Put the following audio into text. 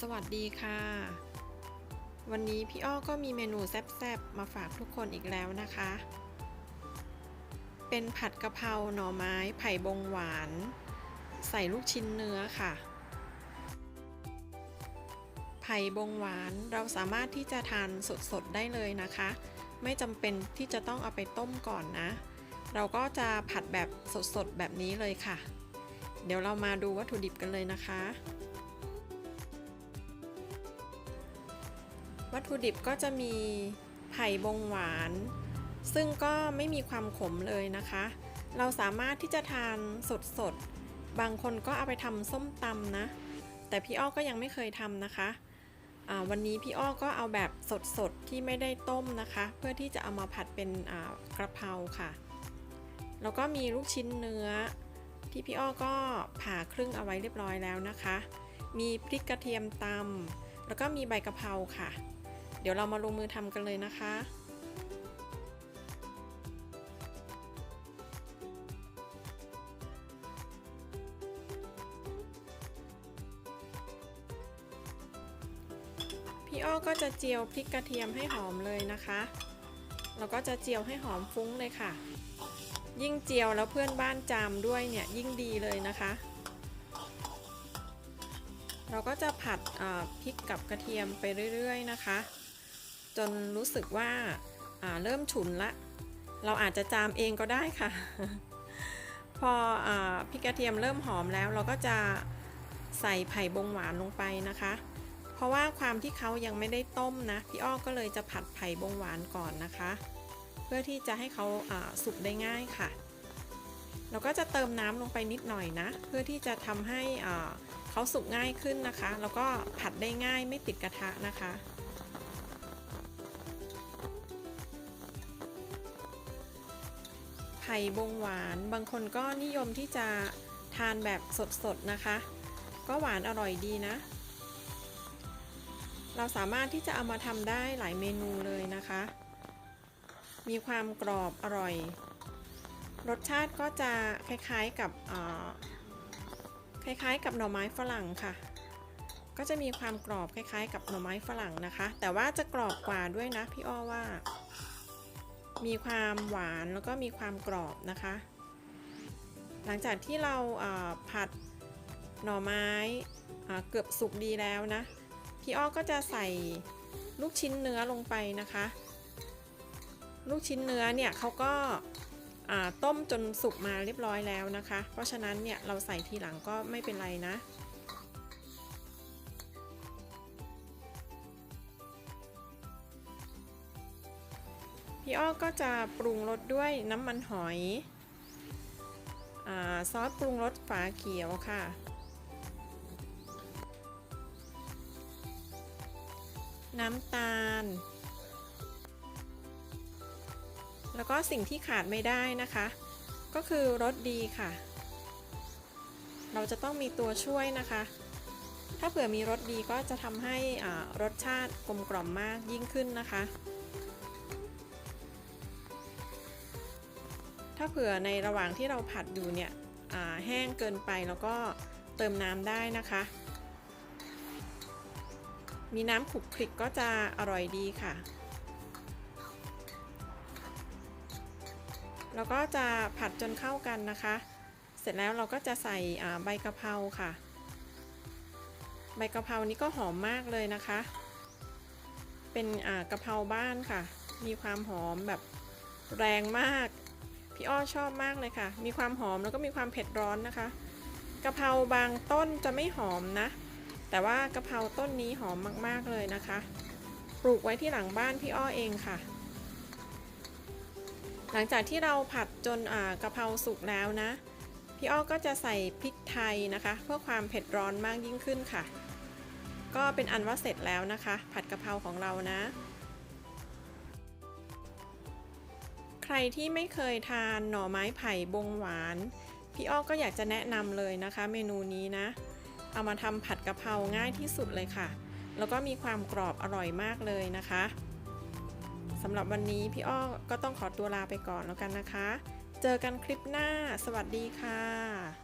สวัสดีค่ะ วันนี้พี่อ้อก็มีเมนูแซ่บๆ มาฝากทุกคนอีกแล้วนะคะ เป็นผัดกะเพราหน่อไม้ไผ่บงหวาน ใส่ลูกชิ้นเนื้อค่ะ ไผ่บงหวานเราสามารถที่จะทานสดๆ ได้เลยนะคะ ไม่จำเป็นที่จะต้องเอาไปต้มก่อนนะ เราก็จะผัดแบบสดๆ แบบนี้เลยค่ะ เดี๋ยวเรามาดูวัตถุดิบกันเลยนะคะ วัตถุดิบก็จะมีไผ่บงหวาน ซึ่งก็ไม่มีความขมเลยนะคะ เราสามารถที่จะทานสดๆบางคนก็เอาไปทำส้มตำนะ แต่พี่อ้อก็ยังไม่เคยทำนะคะะวันนี้พี่อ้อก็เอาแบบสดๆที่ไม่ได้ต้มนะคะ เพื่อที่จะเอามาผัดเป็นกระเพราค่ะ แล้วก็มีลูกชิ้นเนื้อ ที่พี่อ้อก็ผ่าครึ่งเอาไว้เรียบร้อยแล้วนะคะ มีพริกกระเทียมตำแล้วก็มีใบกะเพราค่ะ เดี๋ยวเรามาลงมือทำกันเลยนะคะพี่อ้อก็จะเจียวพริกกระเทียมให้หอมเลยนะคะ แล้วก็จะเจียวให้หอมฟุ้งเลยค่ะ ยิ่งเจียวแล้วเพื่อนบ้านจามด้วยเนี่ยยิ่งดีเลยนะคะ เราก็จะผัดพริกกับกระเทียมไปเรื่อยๆนะคะ จนรู้สึกว่าเริ่มฉุนละ เราอาจจะจามเองก็ได้ค่ะ พออพริกกระเทียมเริ่มหอมแล้ว เราก็จะใส่ไผ่บงหวานลงไปนะคะ เพราะว่าความที่เขายังไม่ได้ต้มนะ พี่อ้อก็เลยจะผัดไผ่บงหวานก่อนนะคะ เพื่อที่จะให้เขาสุกได้ง่ายค่ะ เราก็จะเติมน้ำลงไปนิดหน่อยนะ เพื่อที่จะทำให้เขาสุกง่ายขึ้นนะคะ แล้วก็ผัดได้ง่ายไม่ติดกระทะนะคะ ไผ่บงหวาน บางคนก็นิยมที่จะทานแบบสดๆนะคะ ก็หวานอร่อยดีนะ เราสามารถที่จะเอามาทำได้หลายเมนูเลยนะคะ มีความกรอบอร่อย รสชาติก็จะคล้ายๆกับคล้ายๆ กับหน่อไม้ฝรั่งค่ะ ก็จะมีความกรอบคล้ายๆ กับหน่อไม้ฝรั่งนะคะ แต่ว่าจะกรอบกว่าด้วยนะพี่อ้อว่า มีความหวานแล้วก็มีความกรอบนะคะ หลังจากที่เราผัดหน่อไม้เกือบสุกดีแล้วนะ พี่อ้อก็จะใส่ลูกชิ้นเนื้อลงไปนะคะ ลูกชิ้นเนื้อเนี่ยเขาก็ต้มจนสุกมาเรียบร้อยแล้วนะคะ เพราะฉะนั้นเนี่ยเราใส่ทีหลังก็ไม่เป็นไรนะ พี่อ้อก็จะปรุงรสด้วยน้ำมันหอยอซอสปรุงรสฝาเขียวค่ะ น้ำตาล แล้วก็สิ่งที่ขาดไม่ได้นะคะ ก็คือรสดีค่ะ เราจะต้องมีตัวช่วยนะคะ ถ้าเผื่อมีรสดีก็จะทำให้รสชาติกลมกล่อมมากยิ่งขึ้นนะคะาเผื่อในระหว่างที่เราผัดอยู่เนี่ยแห้งเกินไปแล้วก็เติมน้ำได้นะคะ มีน้ำขลุกคลิกก็จะอร่อยดีค่ะ แล้วก็จะผัดจนเข้ากันนะคะ เสร็จแล้วเราก็จะใส่ใบกะเพราค่ะ ใบกะเพรานี้ก็หอมมากเลยนะคะ เป็นกะเพราบ้านค่ะ มีความหอมแบบแรงมาก พี่อ้อชอบมากเลยค่ะ มีความหอมแล้วก็มีความเผ็ดร้อนนะคะกะเพราบางต้นจะไม่หอมนะ แต่ว่ากะเพราต้นนี้หอมมากๆเลยนะคะ ปลูกไว้ที่หลังบ้านพี่อ้อเองค่ะ หลังจากที่เราผัดจนกะเพราสุกแล้วนะ พี่อ้อก็จะใส่พริกไทยนะคะ เพื่อความเผ็ดร้อนมากยิ่งขึ้นค่ะ ก็เป็นอันว่าเสร็จแล้วนะคะ ผัดกะเพราของเรานะ ใครที่ไม่เคยทานหน่อไม้ไผ่บงหวาน พี่อ้อก็อยากจะแนะนำเลยนะคะ เมนูนี้นะ เอามาทำผัดกะเพราง่ายที่สุดเลยค่ะ แล้วก็มีความกรอบอร่อยมากเลยนะคะสำหรับวันนี้พี่อ้อก็ต้องขอตัวลาไปก่อนแล้วกันนะคะ เจอกันคลิปหน้า สวัสดีค่ะ